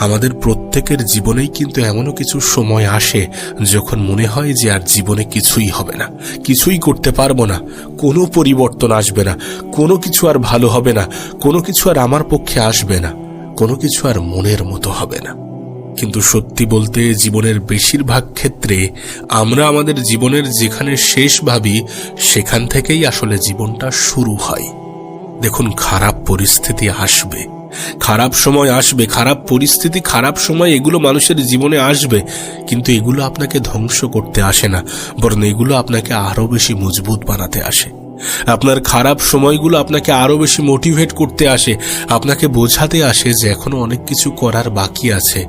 আমাদের প্রত্যেকের জীবনেই কিন্তু এমনও কিছু সময় আসে যখন মনে হয় যে আর জীবনে কিছুই হবে না, কিছুই করতে পারব না, কোনো পরিবর্তন আসবে না, কোনো কিছু আর ভালো হবে না, কোনো কিছু আর আমার পক্ষে আসবে না, কোনো কিছু আর মনের মতো হবে না। কিন্তু সত্যি বলতে জীবনের বেশিরভাগ ক্ষেত্রে আমরা আমাদের জীবনের যেখানে শেষ ভাবি, সেখান থেকেই আসলে জীবনটা শুরু হয়। দেখুন, খারাপ পরিস্থিতি আসবে। খারাপ সময় আসবে, খারাপ পরিস্থিতি, খারাপ সময় এগুলো মানুষের জীবনে আসবে। কিন্তু এগুলো আপনাকে ধ্বংস করতে আসে না, বরং এগুলো আপনাকে আরও বেশি মজবুত বানাতে আসে। আপনার খারাপ সময়গুলো আপনাকে আরও বেশি মোটিভেট করতে আসে, আপনাকে বোঝাতে আসে যে এখনও অনেক কিছু করার বাকি আছে।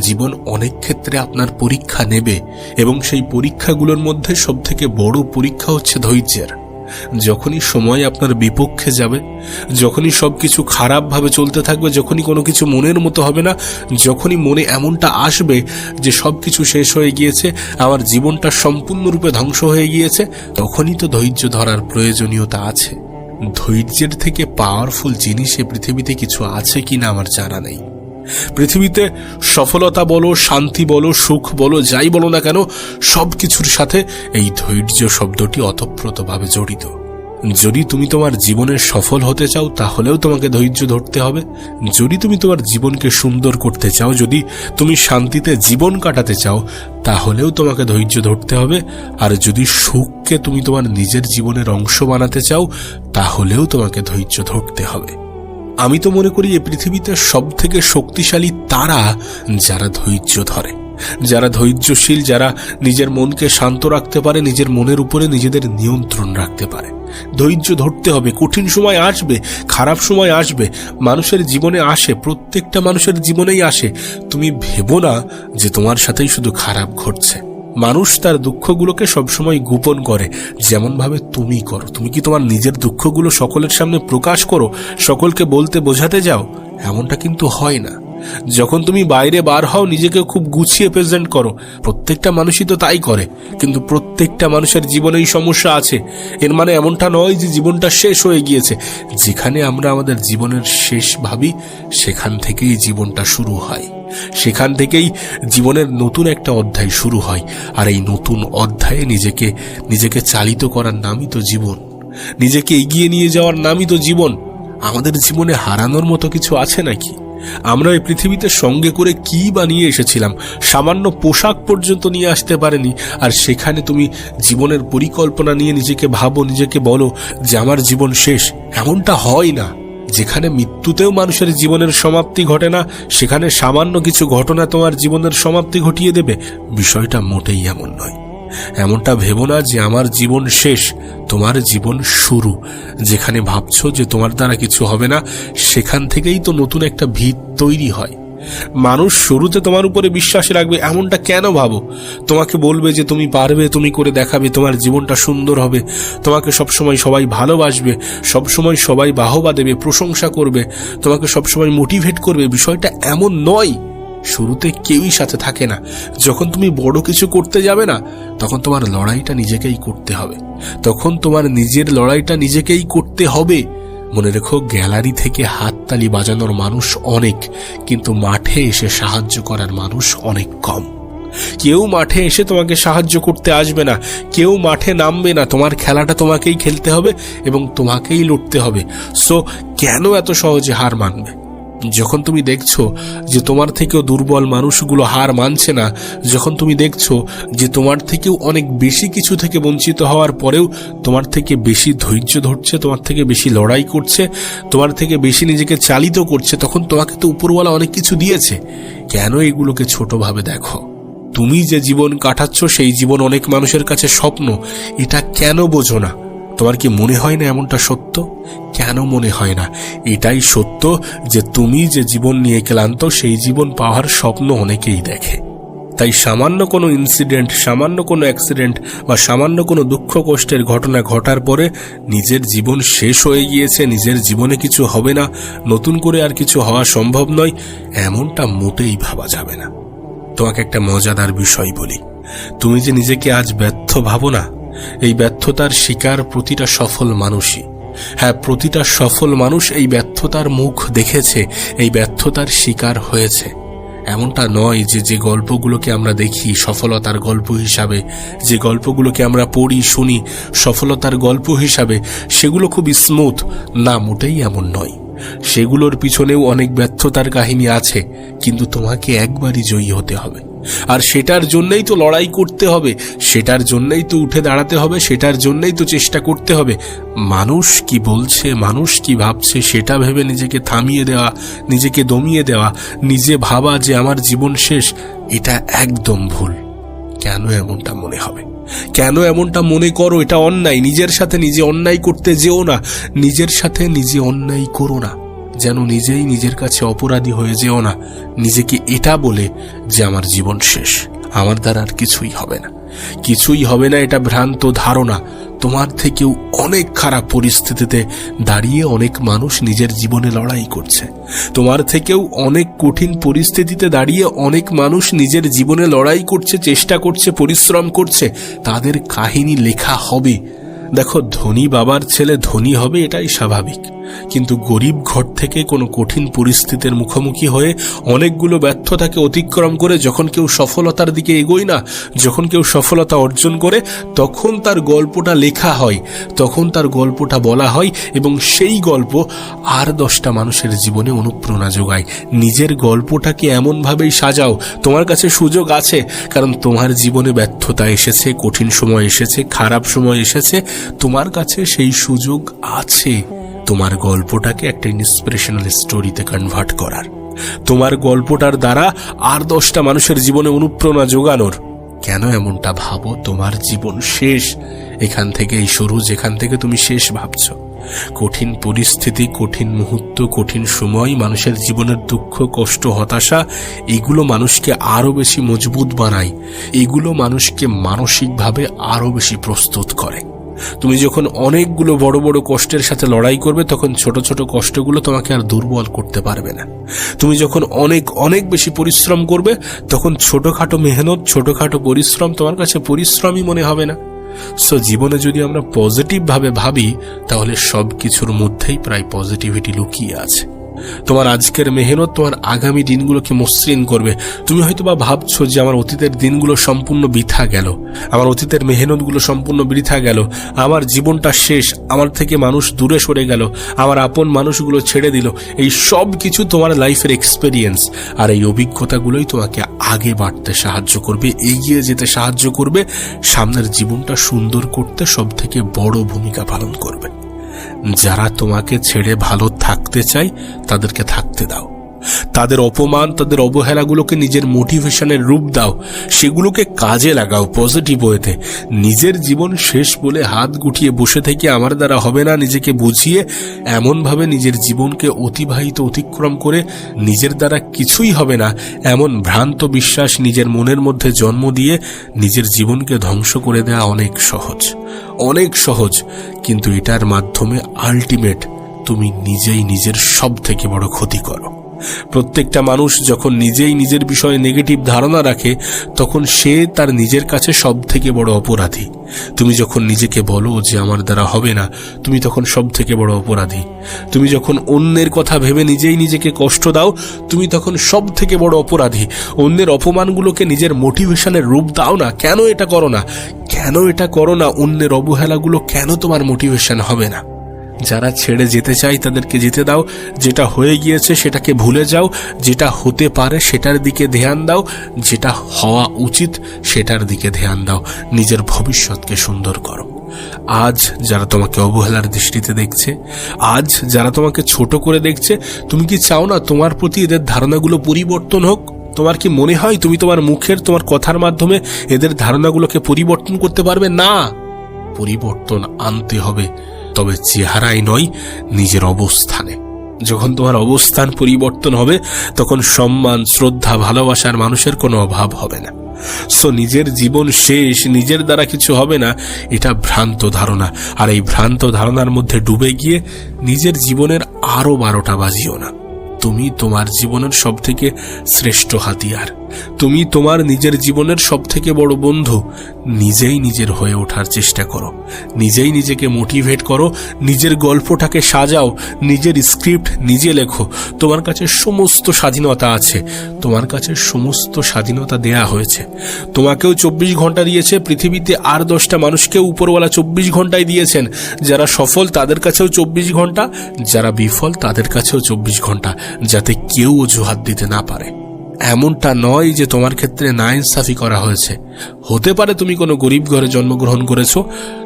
জীবন অনেক ক্ষেত্রে আপনার পরীক্ষা নেবে, এবং সেই পরীক্ষাগুলোর মধ্যে সবথেকে বড় পরীক্ষা হচ্ছে ধৈর্যের। যখনই সময় আপনার বিপক্ষে যাবে, যখনই সব সবকিছু খারাপভাবে চলতে থাকবে, যখনই কোনো কিছু মনের মতো হবে না, যখনই মনে এমনটা আসবে যে সবকিছু শেষ হয়ে গিয়েছে, আমার জীবনটা সম্পূর্ণরূপে ধ্বংস হয়ে গিয়েছে, তখনই তো ধৈর্য ধরার প্রয়োজনীয়তা আছে। ধৈর্যের থেকে পাওয়ারফুল জিনিস এ পৃথিবীতে কিছু আছে কিনা আমার জানা নেই। পৃথিবীতে সফলতা বলো, শান্তি বলো, সুখ বলো, যাই বলো না কেন সব কিছুর সাথে এই ধৈর্য শব্দটি অতপ্রতভাবে জড়িত। যদি তুমি তোমার জীবনে সফল হতে চাও, তাহলেও তোমাকে ধৈর্য ধরতে হবে। যদি তুমি তোমার জীবনকে সুন্দর করতে চাও, যদি তুমি শান্তিতে জীবন কাটাতে চাও, তাহলেও তোমাকে ধৈর্য ধরতে হবে। আর যদি সুখকে তুমি তোমার নিজের জীবনের অংশ বানাতে চাও, তাহলেও তোমাকে ধৈর্য ধরতে হবে। আমি তো মনে করি এ পৃথিবীতে সব থেকে শক্তিশালী তারা যারা ধৈর্য ধরে। যারা ধৈর্যশীল, যারা নিজের মনকে শান্ত রাখতে পারে, নিজের মনের উপরে নিজেদের নিয়ন্ত্রণ রাখতে পারে। ধৈর্য ধরতে হবে, কঠিন সময় আসবে, খারাপ সময় আসবে, মানুষের জীবনে আসে, প্রত্যেকটা মানুষের জীবনেই আসে। তুমি ভেবো না যে তোমার সাথেই শুধু খারাপ ঘটছে। মানুষ তার দুঃখগুলোকে সবসময় গোপন করে। যেমন ভাবে তুমি করো। তুমি কি তোমার নিজের দুঃখগুলো সকলের সামনে প্রকাশ করো? সকলকে বলতে বোঝাতে যাও? এমনটা কিন্তু হয় না। যখন তুমি বাইরে বার হও, নিজেকে খুব গুছিয়ে প্রেজেন্ট করো। প্রত্যেকটা মানুষই তো তাই করে। কিন্তু প্রত্যেকটা মানুষের জীবনেই সমস্যা আছে। এর মানে এমনটা নয় যে জীবনটা শেষ হয়ে গিয়েছে। যেখানে আমরা আমাদের জীবনের শেষ ভাবি, সেখান থেকেই জীবনটা শুরু হয়। সেখান থেকেই জীবনের নতুন একটা অধ্যায় শুরু হয়। আর এই নতুন অধ্যায়ে নিজেকে নিজেকে চালিত করার নামই তো জীবন। নিজেকে এগিয়ে নিয়ে যাওয়ার নামই তো জীবন। আমাদের জীবনে হারানোর মতো কিছু আছে নাকি? আমরা এই পৃথিবীতে সঙ্গে করে কি বানিয়ে এসেছিলাম? সামান্য পোশাক পর্যন্ত নিয়ে আসতে পারেনি। আর সেখানে তুমি জীবনের পরিকল্পনা নিয়ে নিজেকে ভাবো, নিজেকে বলো যে আমার জীবন শেষ। এমনটা হয় না। যেখানে মৃত্যুতেও মানুষের জীবনের সমাপ্তি ঘটে না, সেখানে সামান্য কিছু ঘটনা তোমার জীবনের সমাপ্তি ঘটিয়ে দেবে, বিষয়টা মোটেই এমন নয়। এমনটা ভেবো না যে আমার জীবন শেষ, তোমার জীবন শুরু। যেখানে ভাবছ যে তোমার দ্বারা কিছু হবে না, সেখান থেকেই তো নতুন একটা ভিত তৈরি হয়। মানুষ শুরুতে তোমার উপরে বিশ্বাস রাখবে, এমনটা কেন ভাবো? তোমাকে বলবে যে তুমি পারবে, তুমি করে দেখাবে, তোমার জীবনটা সুন্দর হবে। তোমাকে সবসময় সবাই ভালোবাসবে, সবসময় সবাই বাহবা দেবে, প্রশংসা করবে। তোমাকে সবসময় মোটিভেট করবে, বিষয়টা এমন নয়। শুরুতে কেউই সাথে থাকে না। যখন তুমি বড় কিছু করতে যাবে না, তখন তোমার লড়াইটা নিজেকেই করতে হবে। তখন তোমার নিজের লড়াইটা নিজেকেই করতে হবে। মনে রেখো, গ্যালারি থেকে হাততালি বাজানোর মানুষ অনেক, কিন্তু মাঠে এসে সাহায্য করার মানুষ অনেক কম। কেউ মাঠে এসে তোমাকে সাহায্য করতে আসবে না, কেউ মাঠে নামবে না, তোমার খেলাটা তোমাকেই খেলতে হবে এবং তোমাকেই লড়তে হবে। সো কেন এত সহজে হার মানবে? যখন তুমি দেখছ যে তোমার থেকেও দুর্বল মানুষগুলো হার মানছে না, যখন তুমি দেখছ যে তোমার থেকেও অনেক বেশি কিছু থেকে বঞ্চিত হওয়ার পরেও তোমার থেকে বেশি ধৈর্য ধরছে, তোমার থেকে বেশি লড়াই করছে, তোমার থেকে বেশি নিজেকে চালিত করছে, তখন তোমাকে তো উপরওয়ালা অনেক কিছু দিয়েছে। কেন এগুলোকে ছোটভাবে দেখো? তুমি যে জীবন কাটাচ্ছ, সেই জীবন অনেক মানুষের কাছে স্বপ্ন। এটা কেন বোঝো না? তোমার কি মনে হয় না এমনটা সত্য? কেন মনে হয় না? এটাই সত্য যে তুমি যে জীবন নিয়ে ক্লান্ত, সেই জীবন পাওয়ার স্বপ্ন অনেকেই দেখে। তাই সামান্য কোনো ইনসিডেন্ট সামান্য কোনো অ্যাক্সিডেন্ট বা সামান্য কোনো দুঃখ কষ্টের ঘটনা ঘটার পরে নিজের জীবন শেষ হয়ে গিয়েছে, নিজের জীবনে কিছু হবে না, নতুন করে আর কিছু হওয়া সম্ভব নয়, এমনটা মোটেই ভাবা যাবে না। তোমাকে একটা মজাদার বিষয় বলি। তুমি যে নিজেকে আজ ব্যর্থ ভাবো না এই ব্যর্থতার শিকার প্রতিটা সফল মানুষই। হ্যাঁ প্রতিটা সফল মানুষ এই ব্যর্থতার মুখ দেখেছে, এই ব্যর্থতার শিকার হয়েছে। এমনটা নয় যে যে গল্পগুলোকে আমরা দেখি সফলতার গল্প হিসাবে, যে গল্পগুলোকে আমরা পড়ি, শুনি সফলতার গল্প হিসাবে, সেগুলো খুব স্মুথ, না মোটেই এমন নয়। সেগুলোর পিছনেও অনেক ব্যর্থতার কাহিনী আছে, কিন্তু তোমাকে একবারই জয়ী হতে হবে। আর সেটার জন্যই তো লড়াই করতে হবে, সেটার জন্যই তো উঠে দাঁড়াতে হবে, সেটার জন্যই তো চেষ্টা করতে হবে। মানুষ কি বলছে, মানুষ কি ভাবছে, সেটা ভেবে নিজেকে থামিয়ে দেওয়া, নিজেকে দমিয়ে দেওয়া, নিজে ভাবা যে আমার জীবন শেষ, এটা একদম ভুল। কেন এমনটা মনে হবে? কেন এমনটা মনে করো, এটা অন্যায়, নিজের সাথে নিজে অন্যায় করতে যেও না, নিজের সাথে নিজে অন্যায় করো না। যেন নিজেই নিজের কাছে অপরাধী হয়ে যেও না। নিজেকে এটা বলে যে আমার জীবন শেষ। আমার দ্বারা আর কিছুই হবে না। কিছুই হবে না এটা ভ্রান্ত ধারণা। তোমার থেকেও অনেক খারাপ পরিস্থিতিতে দাঁড়িয়ে অনেক মানুষ নিজের জীবনে লড়াই করছে। তোমার থেকেও অনেক কঠিন পরিস্থিতিতে দাঁড়িয়ে অনেক মানুষ নিজের জীবনে লড়াই করছে, চেষ্টা করছে, পরিশ্রম করছে। তাদের কাহিনী লেখা হবে। দেখো, ধনী বাবার ছেলে ধনী হবে, এটাই স্বাভাবিক। কিন্তু গরিব ঘর থেকে কোনো কঠিন পরিস্থিতির মুখোমুখি হয়ে অনেকগুলো ব্যর্থতাকে অতিক্রম করে যখন কেউ সফলতার দিকে এগোয় না, যখন কেউ সফলতা অর্জন করে, তখন তার গল্পটা লেখা হয়, তখন তার গল্পটা বলা হয় এবং সেই গল্প আর দশটা মানুষের জীবনে অনুপ্রেরণা যোগায়। নিজের গল্পটাকে এমনভাবেই সাজাও, তোমার কাছে সুযোগ আছে, কারণ তোমার জীবনে ব্যর্থতা এসেছে, কঠিন সময় এসেছে, খারাপ সময় এসেছে, তোমার কাছে সেই সুযোগ আছে। তোমার গল্পটাকে একটা ইন্সপিরেশনাল স্টোরিতে কনভার্ট করার। তোমার গল্পটার দ্বারা আর দশটা মানুষের জীবনে অনুপ্রেরণা যোগানোর। কেন এমনটা ভাবো? তোমার জীবন শেষ। এখান থেকেই শুরু যেখান থেকে তুমি শেষ ভাবছ। কঠিন পরিস্থিতি, কঠিন মুহূর্ত, কঠিন সময়, মানুষের জীবনের দুঃখ, কষ্ট, হতাশা, এগুলো মানুষকে আরও বেশি মজবুত বানায়। এগুলো মানুষকে মানসিকভাবে আরও বেশি প্রস্তুত করে। তুমি যখন অনেকগুলো বড় বড় কষ্টের সাথে লড়াই করবে, তখন ছোট ছোট কষ্টগুলো তোমাকে আর দুর্বল করতে পারবে না। তুমি যখন অনেক অনেক বেশি পরিশ্রম করবে, তখন ছোটখাটো মেহনত, ছোটখাটো পরিশ্রম তোমার কাছে পরিশ্রমই মনে হবে না। সো জীবনে যদি আমরা পজিটিভ ভাবে ভাবি, তাহলে সব কিছুর মধ্যেই প্রায় পজিটিভিটি লুকিয়ে আছে। তোমার আজকের মেহনত তোমার আগামী দিনগুলোকে মসৃণ করবে। তুমি হয়তো বা ভাবছ যে আমার অতীতের দিনগুলো সম্পূর্ণ বৃথা গেল। আমার অতীতের মেহনতগুলো সম্পূর্ণ বৃথা গেল। আমার জীবনটা শেষ। আমার থেকে মানুষ দূরে সরে গেল। আমার আপন মানুষগুলো ছেড়ে দিল। এই সব কিছু তোমার লাইফের এক্সপেরিয়েন্স আর এই অভিজ্ঞতাগুলোই তোমাকে আগে বাড়তে সাহায্য করবে, এগিয়ে যেতে সাহায্য করবে, সামনের জীবনটা সুন্দর করতে সব থেকে বড় ভূমিকা পালন করবে। যারা তোমাকে ছেড়ে ভালো থাকতে চায় তাদেরকে থাকতে দাও। তাদের অপমান, তাদের অবহেলাগুলোকে নিজের মোটিভেশনের রূপ দাও। সেগুলোকে কাজে লাগাও পজিটিভ ওয়েতে নিজের জীবন শেষ বলে হাত গুটিয়ে বসে থেকে আমার দ্বারা হবে না নিজেকে বুঝিয়ে এমনভাবে নিজের জীবনকে অতিবাহিত, অতিক্রম করে নিজের দ্বারা কিছুই হবে না এমন ভ্রান্ত বিশ্বাস নিজের মনের মধ্যে জন্ম দিয়ে নিজের জীবনকে ধ্বংস করে দেওয়া অনেক সহজ। অনেক সহজ। কিন্তু এটার মাধ্যমে আলটিমেট তুমি নিজেই নিজের সব থেকে বড় ক্ষতি করো। প্রত্যেকটা মানুষ যখন নিজেই নিজের বিষয়ে নেগেটিভ ধারণা রাখে, তখন সে তার নিজের কাছে সব থেকে বড় অপরাধী। তুমি যখন নিজেকে বলো যে আমার দ্বারা হবে না, তুমি তখন সব থেকে বড় অপরাধী। তুমি যখন অন্যের কথা ভেবে নিজেই নিজেকে কষ্ট দাও, তুমি তখন সব থেকে বড় অপরাধী। অন্যের অপমানগুলোকে নিজের মোটিভেশনের রূপ দাও না। কেন এটা করো না? কেন এটা করো না? অন্যের অবহেলাগুলো কেন তোমার মোটিভেশন হবে না? যারা ছেড়ে যেতে চায় তাদেরকে যেতে দাও। যেটা হয়ে গিয়েছে সেটাকে ভুলে যাও। যেটা হতে পারে সেটার দিকে ধ্যান দাও। যেটা হওয়া উচিত সেটার দিকে ধ্যান দাও। নিজের ভবিষ্যৎকে সুন্দর করো। আজ যারা তোমাকে অবহেলার দৃষ্টিতে দেখছে, আজ যারা তোমাকে ছোট করে দেখছে, তুমি কি চাও না তোমার প্রতি এদের ধারণাগুলো পরিবর্তন হোক? তোমার কি মনে হয় তুমি তোমার মুখের, তোমার কথার মাধ্যমে এদের ধারণাগুলোকে পরিবর্তন করতে পারবে? না। পরিবর্তন আনতে হবে। তবে চেহারায় নয়, নিজের অবস্থানে। যখন তোমার অবস্থান পরিবর্তন হবে, তখন সম্মান, শ্রদ্ধা, ভালোবাসার মানুষের কোনো অভাব হবে না। সো নিজের জীবন শেষ, নিজের দ্বারা কিছু হবে না, এটা ভ্রান্ত ধারণা। আর এই ভ্রান্ত ধারণার মধ্যে ডুবে গিয়ে নিজের জীবনের আরও বারোটা বাজিও না। তুমি তোমার জীবনের সব থেকে শ্রেষ্ঠ হাতিয়ার। তুমি তোমার নিজের জীবনের সব থেকে বড় বন্ধু। নিজেই নিজের হয়ে ওঠার চেষ্টা করো। নিজেই নিজেকে মোটিভেট করো। নিজের গল্পটাকে সাজাও। নিজের স্ক্রিপ্ট নিজে লেখো। তোমার কাছে সমস্ত স্বাধীনতা আছে। তোমার কাছে সমস্ত স্বাধীনতা দেয়া হয়েছে। তোমাকেও চব্বিশ ঘণ্টা দিয়েছে। পৃথিবীতে আর দশটা মানুষকে উপরওয়ালা চব্বিশ ঘন্টায় দিয়েছেন। যারা সফল, তাদের কাছেও চব্বিশ ঘণ্টা। যারা বিফল, তাদের কাছেও চব্বিশ ঘণ্টা। যাতে কেউ অজুহাত দিতে না পারে। এমনটা নয় যে তোমার ক্ষেত্রে নাইনসাফি করা হয়েছে। হতে পারে তুমি কোনো গরিব ঘরে জন্মগ্রহণ করেছ,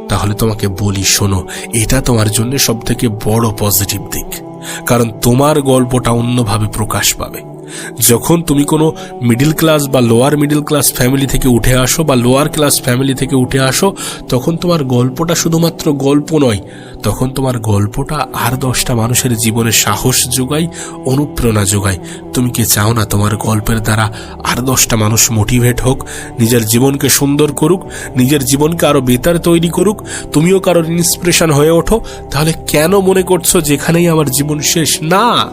তাহলে তোমাকে বলি শোনো, এটা তোমার জন্য সবথেকে বড় পজিটিভ দিক। কারণ তোমার গল্পটা অন্যভাবে প্রকাশ পাবে। যখন তুমি কোনো মিডিল ক্লাস বা লোয়ার মিডিল ক্লাস ফ্যামিলি থেকে উঠে আসো বা লোয়ার ক্লাস ফ্যামিলি থেকে উঠে আসো, তখন তোমার গল্পটা শুধুমাত্র গল্প নয়, তখন তোমার গল্পটা আর দশটা মানুষের জীবনে সাহস যোগায়, অনুপ্রেরণা যোগায়। তুমি কি চাও না তোমার গল্পের দ্বারা আর দশটা মানুষ মোটিভেট হোক, নিজের জীবনকে সুন্দর করুক, নিজের জীবনকে আরও বেতার তৈরি করুক? তুমিও কারোর ইন্সপিরেশন হয়ে ওঠো, তাহলে কেন মনে করছ যেখানেই আমার জীবন শেষ? না!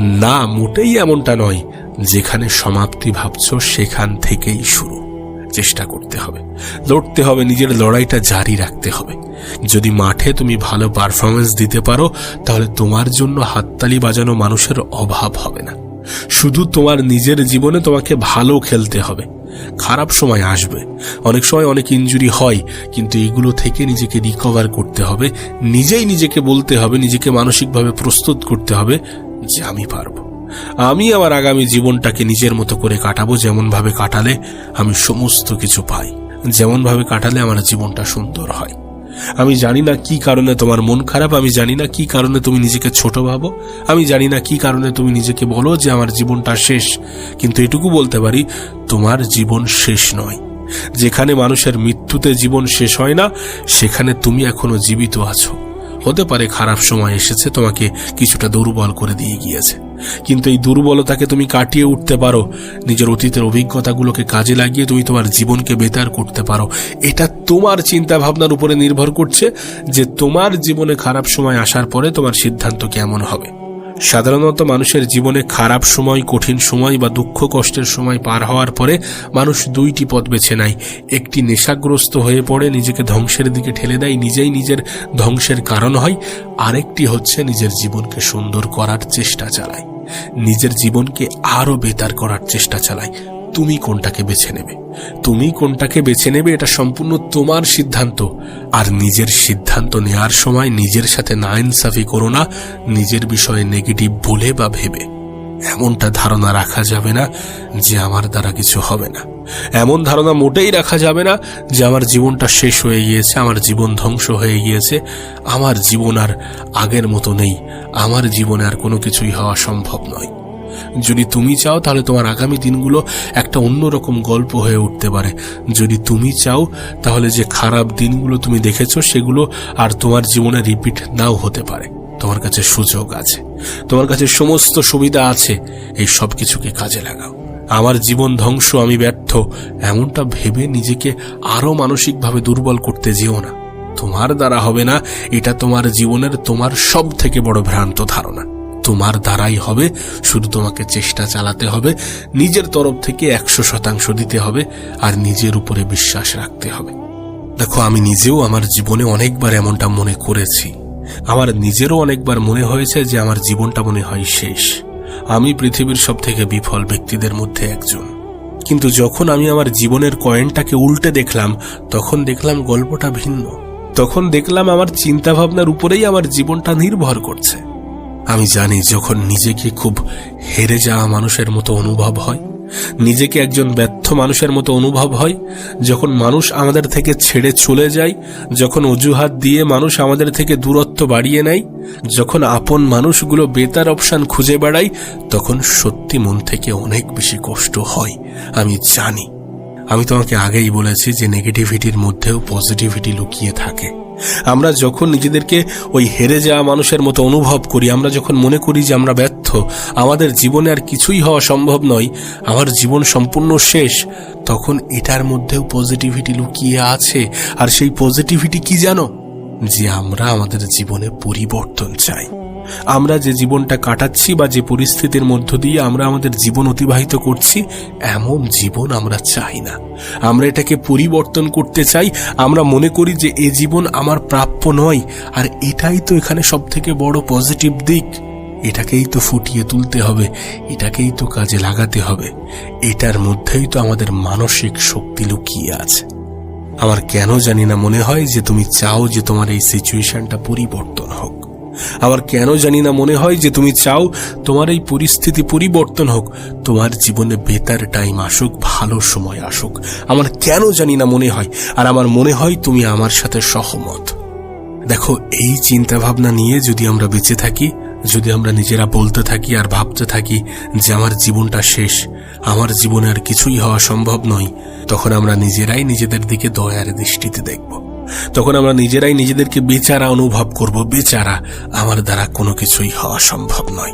না মোটেই এমনটা নয়, যেখানে সমাপ্তি ভাবছ সেখান থেকেই শুরু। চেষ্টা করতে হবে। লড়তে হবে, নিজের লড়াইটা জারি রাখতে হবে। যদি মাঠে তুমি ভালো পারফরমেন্স দিতে পারো, তাহলে তোমার জন্য হাততালি বাজানো মানুষের অভাব হবে না। শুধু তোমার নিজের জীবনে তোমাকে ভালো খেলতে হবে। খারাপ সময় আসবে। অনেক সময় অনেক ইনজুরি হয়, কিন্তু এগুলো থেকে নিজেকে রিকভার করতে হবে। নিজেই নিজেকে বলতে হবে, নিজেকে মানসিকভাবে প্রস্তুত করতে হবে। যে আমি পারব। আমি আমার আগামী জীবনটাকে নিজের মতো করে কাটাবো যেমন ভাবে কাটালে আমি সমস্ত কিছু পাই। যেমন ভাবে কাটালে আমার জীবনটা সুন্দর হয়। আমি জানি না কি কারণে তোমার মন খারাপ, আমি জানি না কি কারণে তুমি নিজেকে ছোট ভাবো, আমি জানি না কি কারণে তুমি নিজেকে বলো যে আমার জীবনটা শেষ। কিন্তু এটুকু বলতে পারি, তোমার জীবন শেষ নয়। যেখানে মানুষের মৃত্যুতে জীবন শেষ হয় না, সেখানে তুমি এখনও জীবিত আছো। হতে পারে খারাপ সময় এসেছে, তোমাকে কিছুটা দুর্বল করে দিয়ে গিয়েছে। কিন্তু এই দুর্বলতাকে তুমি কাটিয়ে উঠতে পারো, নিজের অতীতের অভিজ্ঞতাগুলোকে কাজে লাগিয়ে তুমি তোমার জীবনকে বেতার করতে পারো। এটা তোমার চিন্তা ভাবনার উপরে নির্ভর করছে যে তোমার জীবনে খারাপ সময় আসার পরে তোমার সিদ্ধান্ত কেমন হবে। সাধারণত মানুষের জীবনে খারাপ সময়, কঠিন সময় বা দুঃখ কষ্টের সময় পার হওয়ার পরে মানুষ দুইটি পথ বেছে নেয়। একটি নেশাগ্রস্ত হয়ে পড়ে, নিজেকে ধ্বংসের দিকে ঠেলে দেয়, নিজেই নিজের ধ্বংসের কারণ হয়। আরেকটি হচ্ছে নিজের জীবনকে সুন্দর করার চেষ্টা চালায়। নিজের জীবনকে আরও বেতার করার চেষ্টা চালায়। তুমি কোনটাকে বেছে নেবে? তুমি কোনটাকে বেছে নেবে এটা সম্পূর্ণ তোমার সিদ্ধান্ত। আর নিজের সিদ্ধান্ত নেওয়ার সময় নিজের সাথে না ইনসাফি করো না, নিজের বিষয়ে নেগেটিভ বলে বা ভেবে। এমনটা ধারণা রাখা যাবে না যে আমার দ্বারা কিছু হবে না। এমন ধারণা মোটেই রাখা যাবে না যে আমার জীবনটা শেষ হয়ে গিয়েছে, আমার জীবন ধ্বংস হয়ে গিয়েছে। আমার জীবন আর আগের মতো নেই। আমার জীবনে আর কোনো কিছুই হওয়া সম্ভব নয়। যদি তুমি চাও, তাহলে তোমার আগামী দিনগুলো একটা অন্যরকম গল্প হয়ে উঠতে পারে। যদি তুমি চাও, তাহলে যে খারাপ দিনগুলো তুমি দেখেছ, সেগুলো আর তোমার জীবনে রিপিট নাও হতে পারে। তোমার কাছে সুযোগ আছে। তোমার কাছে সমস্ত সুবিধা আছে। এই সব কিছুকে কাজে লাগাও। আমার জীবন ধ্বংস, আমি ব্যর্থ। এমনটা ভেবে নিজেকে আরও মানসিকভাবে দুর্বল করতে যেও না। তোমার দ্বারা হবে না, এটা তোমার জীবনের তোমার সব থেকে বড় ভ্রান্ত ধারণা। তোমার দ্বারাই হবে। শুধু তোমাকে চেষ্টা চালাতে হবে। নিজের তরফ থেকে একশো শতাংশ দিতে হবে আর নিজের উপরে বিশ্বাস রাখতে হবে। দেখো, আমি নিজেও আমার জীবনে অনেকবার এমনটা মনে করেছি। আমার নিজেরও অনেকবার মনে হয়েছে যে আমার জীবনটা মনে হয় শেষ। আমি পৃথিবীর সব থেকে বিফল ব্যক্তিদের মধ্যে একজন। কিন্তু যখন আমি আমার জীবনের কয়েনটাকে উল্টে দেখলাম, তখন দেখলাম গল্পটা ভিন্ন। তখন দেখলাম আমার চিন্তা ভাবনার উপরেই আমার জীবনটা নির্ভর করছে। আমি জানি যখন নিজেকে খুব হেরে যাওয়া মানুষের মতো অনুভব হয়, নিজেকে একজন ব্যর্থ মানুষের মতো অনুভব হয়, যখন মানুষ আমাদের থেকে ছেড়ে চলে যায়, যখন অজুহাত দিয়ে মানুষ আমাদের থেকে দূরত্ব বাড়িয়ে নেয়, যখন আপন মানুষগুলো বেতার অপশান খুঁজে বেড়ায়, তখন সত্যি মন থেকে অনেক বেশি কষ্ট হয়, আমি জানি। আমি তোমাকে আগেই বলেছি যে নেগেটিভিটির মধ্যেও পজিটিভিটি লুকিয়ে থাকে। আমরা যখন নিজেদেরকে ওই হেরে যাওয়া মানুষের মতো অনুভব করি, আমরা যখন মনে করি যে আমরা ব্যর্থ, আমাদের জীবনে আর কিছুই হওয়া সম্ভব নয়, আমার জীবন সম্পূর্ণ শেষ, তখন এটার মধ্যেও পজিটিভিটি লুকিয়ে আছে। আর সেই পজিটিভিটি কি জানো? যে আমরা আমাদের জীবনে পরিবর্তন চাই। আমরা যে জীবনটা কাটাচ্ছি বা যে পরিস্থিতির মধ্য দিয়ে আমরা আমাদের জীবন অতিবাহিত করছি, এমন জীবন আমরা চাই না। আমরা এটাকে পরিবর্তন করতে চাই। আমরা মনে করি যে এ জীবন আমার প্রাপ্য নয়। আর এটাই তো এখানে সব থেকে বড় পজিটিভ দিক। এটাকেই তো ফুটিয়ে তুলতে হবে। এটাকেই তো কাজে লাগাতে হবে। এটার মধ্যেই তো আমাদের মানসিক শক্তি লুকিয়ে আছে। আমার কেন জানি না মনে হয় যে তুমি চাও যে তোমার এই সিচুয়েশনটা পরিবর্তন হোক। আমার কেন জানি না মনে হয় যে তুমি চাও তোমার এই পরিস্থিতি পরিবর্তন হোক। তোমার জীবনে বেতার টাইম আসুক, ভালো সময় আসুক। আমার কেন জানি না মনে হয়, আর আমার মনে হয় তুমি আমার সাথে সহমত। দেখো, এই চিন্তা ভাবনা নিয়ে যদি আমরা বেঁচে থাকি, যদি আমরা নিজেরা বলতে থাকি আর ভাবতে থাকি যে আমার জীবনটা শেষ, আমার জীবনে আর কিছুই হওয়া সম্ভব নয়, তখন আমরা নিজেরাই নিজেদের দিকে দয়ার দৃষ্টিতে দেখব। তখন আমরা নিজেরাই নিজেদেরকে বেচারা অনুভব করব। বেচারা আমার দ্বারা কোনো কিছুই হওয়া সম্ভব নয়।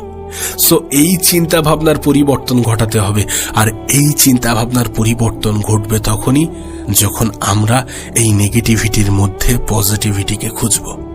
সো এই চিন্তা ভাবনার পরিবর্তন ঘটাতে হবে। আর এই চিন্তা ভাবনার পরিবর্তন ঘটবে তখনই যখন আমরা এই নেগেটিভিটির মধ্যে পজিটিভিটিকে খুঁজব।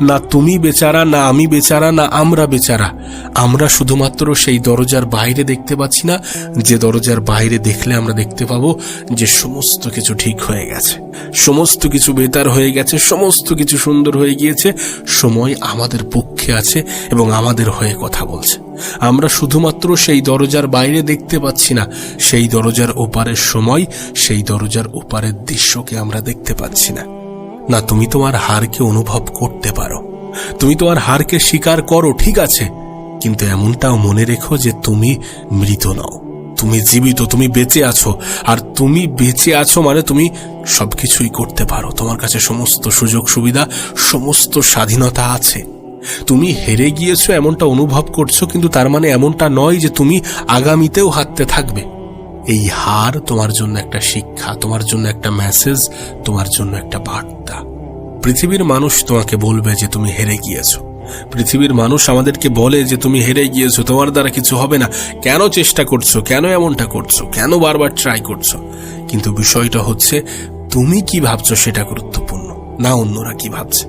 না তুমি বেচারা, না আমি বেচারা, না আমরা বেচারা। আমরা শুধুমাত্র সেই দরজার বাইরে দেখতে পাচ্ছি না, যে দরজার বাইরে দেখলে আমরা দেখতে পাবো যে সমস্ত কিছু ঠিক হয়ে গেছে। সমস্ত কিছু বেতার হয়ে গেছে, সমস্ত কিছু সুন্দর হয়ে গিয়েছে, সময় আমাদের পক্ষে আছে এবং আমাদের হয়ে কথা বলছে। আমরা শুধুমাত্র সেই দরজার বাইরে দেখতে পাচ্ছি না, সেই দরজার ওপারের সময়, সেই দরজার ওপারের দৃশ্যকে আমরা দেখতে পাচ্ছি না। না, তুমি তোমার হারকে অনুভব করতে পারো। তুমি তোমার হারকে স্বীকার করো, ঠিক আছে। কিন্তু এমনটাও মনে রেখো যে তুমি মৃত নও। তুমি জীবিত, তুমি বেঁচে আছো। আর তুমি বেঁচে আছো মানে তুমি সবকিছুই করতে পারো। তোমার কাছে সমস্ত সুযোগ, সুবিধা, সমস্ত স্বাধীনতা আছে। তুমি হেরে গিয়েছো, এমনটা অনুভব করছ, কিন্তু তার মানে এমনটা নয় যে তুমি আগামীতেও হারতে থাকবে। এই হার তোমার জন্য একটা শিক্ষা, তোমার জন্য একটা মেসেজ তোমার জন্য একটা বার্তা। পৃথিবীর মানুষ তোমাকে বলবে যে তুমি হেরে গিয়েছো। পৃথিবীর মানুষ আমাদেরকে বলে যে তুমি হেরে গিয়েছো, তোমার দ্বারা কিছু হবে না। কেন চেষ্টা করছ? কেন এমনটা করছ? কেন বারবার ট্রাই করছ? কিন্তু বিষয়টা হচ্ছে, তুমি কি ভাবছ সেটা গুরুত্বপূর্ণ? না, অন্যরা কি ভাবছে?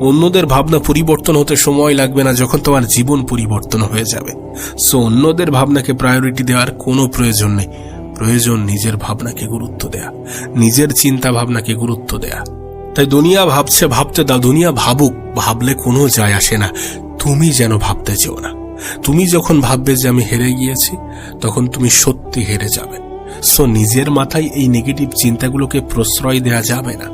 অন্যদের ভাবনা পরিবর্তন হতে সময় লাগবে না যখন তোমার জীবন পরিবর্তন হয়ে যাবে। সো অন্যদের ভাবনাকে প্রায়োরিটি দেওয়ার কোনো প্রয়োজন নেই। প্রয়োজন নিজের ভাবনাকে গুরুত্ব দেয়া, নিজের চিন্তা ভাবনাকে গুরুত্ব দেয়া। তাই দুনিয়া ভাবছে, ভাবতে দাও, দুনিয়া ভাবুক, ভাবলে কোনো যায় আসে না। তুমি যেন ভাবতে চেও না। তুমি যখন ভাববে যে আমি হেরে গিয়েছি, তখন তুমি সত্যি হেরে যাবে। সো নিজের মাথায় এই নেগেটিভ চিন্তাগুলোকে প্রশ্রয় দেয়া যাবে না।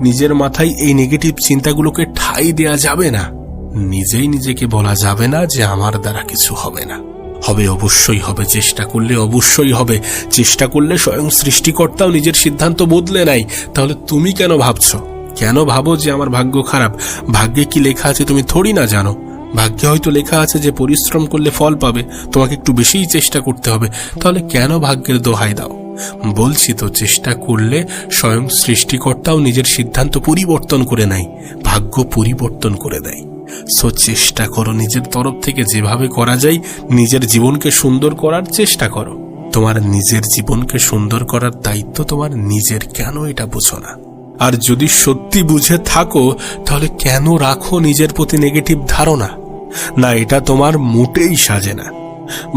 নিজের মাথায় এই নেগেটিভ চিন্তাগুলোকে ঠাই দেয়া যাবে না। নিজেই নিজেকে বলা যাবে না যে আমার দ্বারা কিছু হবে না। হবে, অবশ্যই হবে। চেষ্টা করলে অবশ্যই হবে। চেষ্টা করলে স্বয়ং সৃষ্টিকর্তাও নিজের সিদ্ধান্ত বদলে নাই তাহলে তুমি কেন ভাবছ? কেন ভাবো যে আমার ভাগ্য খারাপ? ভাগ্যে কি লেখা আছে তুমি থোড়ি না জানো। ভাগ্যে হয়তো লেখা আছে যে পরিশ্রম করলে ফল পাবে। তোমাকে একটু বেশিই চেষ্টা করতে হবে। তাহলে কেন ভাগ্যের দোহাই দাও? বলছি তো, চেষ্টা করলে স্বয়ং সৃষ্টিকর্তাও নিজের সিদ্ধান্ত পরিবর্তন করে নেয়। ভাগ্য পরিবর্তন করে দেয়। সো চেষ্টা করো নিজের তরফ থেকে যেভাবে করা যায়, নিজের জীবনকে সুন্দর করার চেষ্টা করো। তোমার নিজের জীবনকে সুন্দর করার দায়িত্ব তোমার নিজের, কেন এটা বুঝো না? আর যদি সত্যি বুঝে থাকো, তাহলে কেন রাখো নিজের প্রতি নেগেটিভ ধারণা? না, এটা তোমার মোটেই সাজে না।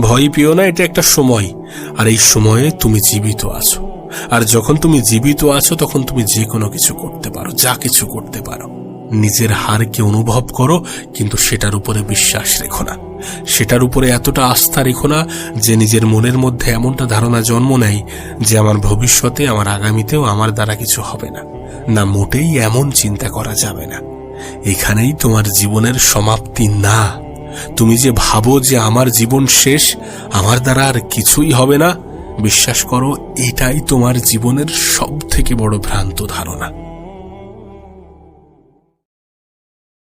ভয় পেও না, এটা একটা সময়। আর এই সময়ে তুমি জীবিত আছো। আর যখন তুমি জীবিত আছো, তখন তুমি যে কোনো কিছু করতে পারো, যা কিছু করতে পারো। নিজের হারকে অনুভব করো, কিন্তু সেটার উপরে বিশ্বাস রেখো না। সেটার উপরে এতটা আস্থা রেখো না যে নিজের মনের মধ্যে এমনটা ধারণা জন্ম নেয় যে আমার ভবিষ্যতে, আমার আগামীতেও আমার দ্বারা কিছু হবে না। না, মোটেই এমন চিন্তা করা যাবে না। এখানেই তোমার জীবনের সমাপ্তি না। তুমি যে ভাবো যে আমার জীবন শেষ, আমার দ্বারা আর কিছুই হবে না, বিশ্বাস করো, এটাই তোমার জীবনের সব থেকে বড় ভ্রান্ত ধারণা।